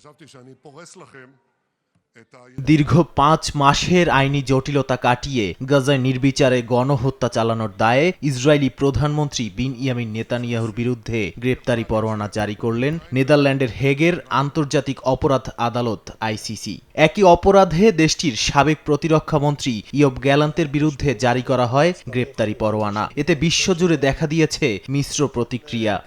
חשבתי שאני פורס לכם. দীর্ঘ পাঁচ মাসের আইনি জটিলতা কাটিয়ে গাজায় নির্বিচারে গণহত্যা চালানোর দায়ে ইসরায়েলি প্রধানমন্ত্রী বিন ইয়ামিন নেতানিয়াহুর বিরুদ্ধে গ্রেপ্তারি পরোয়ানা জারি করলেন নেদারল্যান্ডের হেগের আন্তর্জাতিক অপরাধ আদালত, আইসিসি। একই অপরাধে দেশটির সাবেক প্রতিরক্ষা মন্ত্রী ইয়ব গ্যালান্তের বিরুদ্ধে জারি করা হয় গ্রেপ্তারি পরোয়ানা। এতে বিশ্বজুড়ে দেখা দিয়েছে মিশ্র প্রতিক্রিয়া।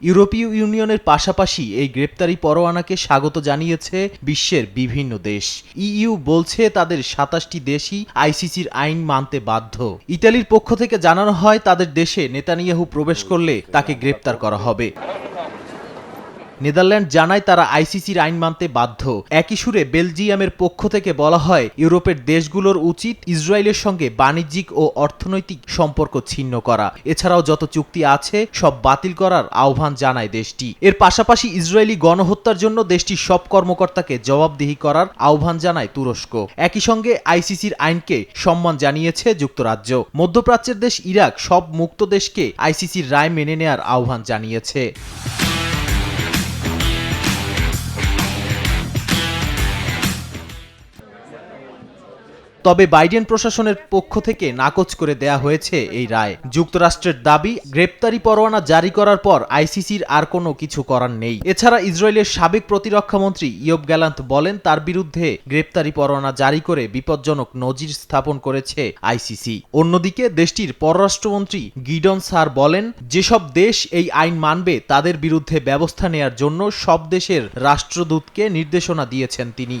ইউরোপীয় ইউনিয়নের পাশাপাশি এই গ্রেপ্তারি পরোয়ানাকে স্বাগত জানিয়েছে বিশ্বের বিভিন্ন দেশ। ইইউ বলছে তাদের সাতাশটি দেশই আইসিসির আইন মানতে বাধ্য। ইতালির পক্ষ থেকে জানানো হয়, তাদের দেশে নেতানিয়াহু প্রবেশ করলে তাকে গ্রেপ্তার করা হবে। নেদারল্যান্ড জানায় তারা আইসিসির আইন মানতে বাধ্য। একই সুরে বেলজিয়ামের পক্ষ থেকে বলা হয়, ইউরোপের দেশগুলোর উচিত ইসরায়েলের সঙ্গে বাণিজ্যিক ও অর্থনৈতিক সম্পর্ক ছিন্ন করা। এছাড়াও যত চুক্তি আছে, সব বাতিল করার আহ্বান জানায় দেশটি। এর পাশাপাশি ইসরায়েলি গণহত্যার জন্য দেশটির সব কর্মকর্তাকে জবাবদিহি করার আহ্বান জানায় তুরস্ক। একই সঙ্গে আইসিসির আইনকে সম্মান জানিয়েছে যুক্তরাজ্য। মধ্যপ্রাচ্যের দেশ ইরাক সব মুক্ত দেশকে আইসিসির রায় মেনে নেয়ার আহ্বান জানিয়েছে। তবে বাইডেন প্রশাসনের পক্ষ থেকে নাকচ করে দেয়া হয়েছে এই রায়। যুক্তরাষ্ট্রের দাবি, গ্রেপ্তারি পরোয়ানা জারি করার পর আইসিসির আর কোনো কিছু করার নেই। এছাড়া ইসরায়েলের সাবেক প্রতিরক্ষা মন্ত্রী ইয়ব গ্যালান্ত বলেন, তার বিরুদ্ধে গ্রেপ্তারি পরোয়ানা জারি করে বিপজ্জনক নজির স্থাপন করেছে আইসিসি। অন্যদিকে দেশটির পররাষ্ট্রমন্ত্রী গিডন সার বলেন, যেসব দেশ এই আইন মানবে, তাদের বিরুদ্ধে ব্যবস্থা নেয়ার জন্য সব দেশের রাষ্ট্রদূতকে নির্দেশনা দিয়েছেন তিনি।